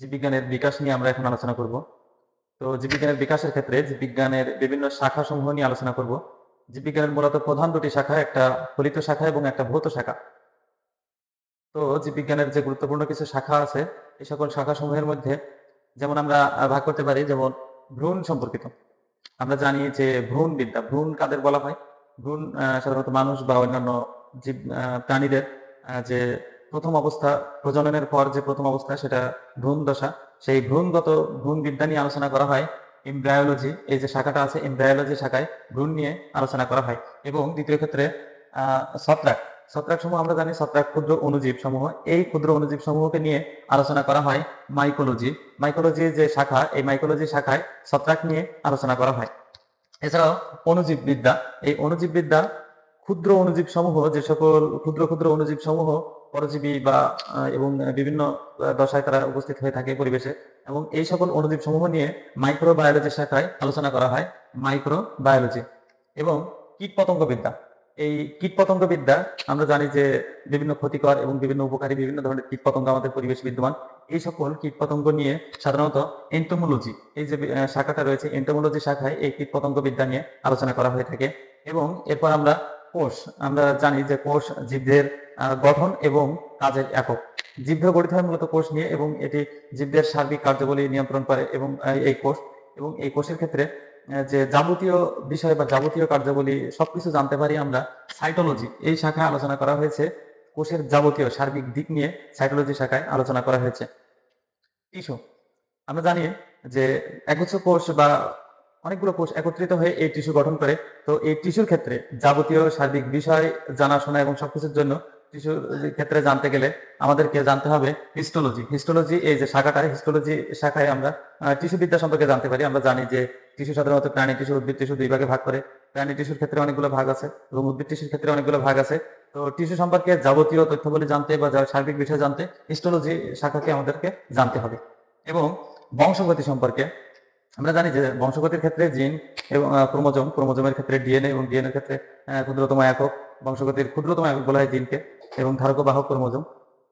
জীববিজ্ঞানের বিকাশ নিয়ে আমরা এখন আলোচনা করব। তো জীববিজ্ঞানের বিকাশের ক্ষেত্রে জীববিজ্ঞানের বিভিন্ন শাখা সমূহ নিয়ে আলোচনা করব। জীববিজ্ঞানের মূলত প্রধান দুটি শাখা, একটা ফলিত শাখা এবং একটা ভৌত শাখা। তো জীববিজ্ঞানের যে গুরুত্বপূর্ণ কিছু শাখা আছে, এই সকল শাখা সমূহের মধ্যে যেমন আমরা ভাগ করতে পারি, যেমন ভ্রূণ সম্পর্কিত। আমরা জানি যে ভ্রূণ বিদ্যা ভ্রূণ কাদের বলা হয়? ভ্রূণ সাধারণত মানুষ বা অন্যান্য জীব প্রাণীদের যে প্রথম অবস্থা প্রজননের পর যে প্রথম অবস্থা, সেটা ভ্রূণ দশা। সেই ভ্রূণগত ভ্রূণ বিদ্যা নিয়ে আলোচনা করা হয় এমব্রায়োলজি এই যে শাখাটা আছে এমব্রায়োলজি শাখায় ভ্রূণ নিয়ে আলোচনা করা হয়। এবং দ্বিতীয় ক্ষেত্রে, আহ, ছত্রাক। ছত্রাক সমূহ আমরা জানি ছত্রাক ক্ষুদ্র অনুজীব সমূহ। এই ক্ষুদ্র অনুজীব সমূহকে নিয়ে আলোচনা করা হয় মাইকোলজি মাইকোলজি যে শাখা, এই মাইকোলজি শাখায় ছত্রাক নিয়ে আলোচনা করা হয়। এছাড়াও অণুজীব বিদ্যা। এই অণুজীব বিদ্যা ক্ষুদ্র অনুজীব সমূহ, যে সকল ক্ষুদ্র ক্ষুদ্র অণুজীব সমূহ, পরজীবী বা এবং বিভিন্ন দশায় তারা উপস্থিত হয়ে থাকে পরিবেশে এবং এই সকল অনুজীব সমূহ নিয়ে মাইক্রো বায়োলজি শাখায় আলোচনা করা হয় মাইক্রো বায়োলজি এবং কীট পতঙ্গ বিদ্যা এই কীট পতঙ্গ বিদ্যা আমরা জানি যে বিভিন্ন ক্ষতিকর এবং বিভিন্ন উপকারী বিভিন্ন ধরনের কীট পতঙ্গ আমাদের পরিবেশে বিদ্যমান। এই সকল কীট পতঙ্গ নিয়ে সাধারণত এন্টোমোলজি এই যে শাখাটা রয়েছে এন্টোমোলজি শাখায় এই কীট পতঙ্গ বিদ্যা নিয়ে আলোচনা করা হয়ে থাকে এবং এরপর আমরা কোষ, আমরা জানি যে কোষ জীবদের গঠন এবং কাজের একক। জীবদের গঠিত হয় মূলত কোষ নিয়ে এবং এটি জীবদের সার্বিক কার্যাবলী নিয়ন্ত্রণ করে এবং এই কোষ। এবং এই কোষের ক্ষেত্রে যে যাবতীয় বিষয় বা যাবতীয় কার্যাবলী সবকিছু জানতে পারি আমরা সাইটোলজি এই শাখায় আলোচনা করা হয়েছে। কোষের যাবতীয় সার্বিক দিক নিয়ে সাইটোলজি শাখায় আলোচনা করা হয়েছে। টিস্যু আমরা জানি যে একগুচ্ছ কোষ বা অনেকগুলো কোষ একত্রিত হয়ে এই টিস্যু গঠন করে। তো এই টিস্যুর ক্ষেত্রে যাবতীয় সার্বিক বিষয় জানাশোনা এবং সবকিছুর জন্য টিস্যুর ক্ষেত্রে জানতে গেলে আমাদেরকে জানতে হবে হিস্টোলজি হিস্টোলজি এই যে শাখাটা হিস্টোলজি শাখায় আমরা টিস্যু বিদ্যা সম্পর্কে জানতে পারি। আমরা জানি যে টিস্যু সাধারণত প্রাণী টিস্যু, উদ্ভিদ টিস্যু দুই ভাগে ভাগ করে। প্রাণী টিস্যুর ক্ষেত্রে অনেকগুলো ভাগ আছে এবং উদ্ভিদ টিস্যুর ক্ষেত্রে অনেকগুলো ভাগ আছে। তো টিস্যু সম্পর্কে যাবতীয় তথ্যগুলি জানতে বা সার্বিক বিষয় জানতে হিস্টোলজি শাখাকে আমাদেরকে জানতে হবে। এবং বংশগতি সম্পর্কে আমরা জানি যে বংশগতির ক্ষেত্রে জিন এবং ক্রোমোজম, ক্রোমোজোমের ক্ষেত্রে ডিএনএ এবং ডিএনএ ক্ষেত্রে ক্ষুদ্রতম একক বংশগতির, ক্ষুদ্রতম একক বলা হয় জিনকে এবং ধারক বাহক ক্রোমোজম।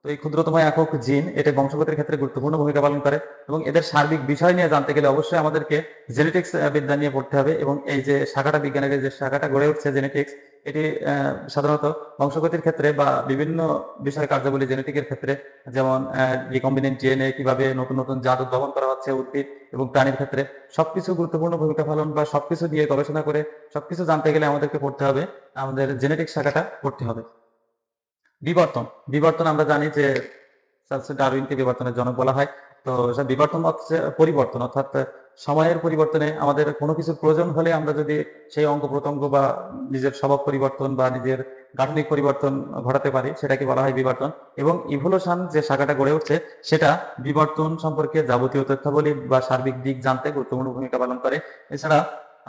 তো এই ক্ষুদ্রতম একক জিন এটা বংশগতির ক্ষেত্রে গুরুত্বপূর্ণ ভূমিকা পালন করে এবং এদের সার্বিক বিষয় নিয়ে জানতে গেলে অবশ্যই আমাদেরকে জেনেটিক্স বিদ্যা নিয়ে পড়তে হবে এবং এই যে শাখাটা বিজ্ঞানের যে শাখাটা গড়ে উঠছে জেনেটিক্স এটি সাধারণত বংশগতির ক্ষেত্রে বা বিভিন্ন বিষয় কার্যাবলী জেনেটিকের ক্ষেত্রে, যেমন রিকম্বিনেন্ট ডিএনএ কীভাবে নতুন নতুন জাত উদ্ভাবন করা হচ্ছে, উদ্ভিদ এবং প্রাণীর ক্ষেত্রে, সবকিছু গুরুত্বপূর্ণ ভূমিকা পালন বা সবকিছু দিয়ে গবেষণা করে সবকিছু জানতে গেলে আমাদেরকে পড়তে হবে, আমাদের জেনেটিক শাখাটা পড়তে হবে। বিবর্তন বিবর্তন আমরা জানি যে ডারউইনকে বিবর্তনের জনক বলা হয়। তো বিবর্তন পরিবর্তন, অর্থাৎ সময়ের পরিবর্তনে আমাদের কোনো কিছুর প্রয়োজন হলে আমরা যদি সেই অঙ্গ প্রত্যঙ্গ বা নিজের স্বভাব পরিবর্তন বা নিজের গাঠনিক পরিবর্তন ঘটাতে পারি, সেটাকে বলা হয় বিবর্তন। এবং ইভলিউশন যে শাখাটা গড়ে উঠছে, সেটা বিবর্তন সম্পর্কে যাবতীয় তথ্যাবলী বা সার্বিক দিক জানতে গুরুত্বপূর্ণ ভূমিকা পালন করে। এছাড়া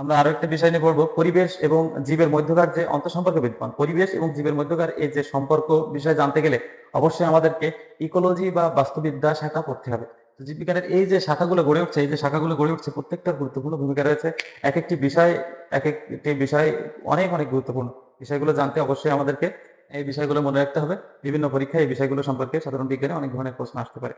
আমরা আরও একটা বিষয় নিয়ে পড়ব, পরিবেশ এবং জীবের মধ্যকার যে অন্তঃসম্পর্ক বিদ্যমান, পরিবেশ এবং জীবের মধ্যকার এই যে সম্পর্ক বিষয় জানতে গেলে অবশ্যই আমাদেরকে ইকোলজি বা বাস্তুবিদ্যা শাখা পড়তে হবে। জীববিজ্ঞানের এই যে শাখাগুলো গড়ে উঠছে, এই যে শাখাগুলো গড়ে উঠছে প্রত্যেকটা গুরুত্বপূর্ণ ভূমিকা রয়েছে। এক একটি বিষয় এক একটি বিষয় অনেক অনেক গুরুত্বপূর্ণ। বিষয়গুলো জানতে অবশ্যই আমাদেরকে এই বিষয়গুলো মনে রাখতে হবে। বিভিন্ন পরীক্ষায় এই বিষয়গুলো সম্পর্কে সাধারণ বিজ্ঞানে অনেক ধরনের প্রশ্ন আসতে পারে।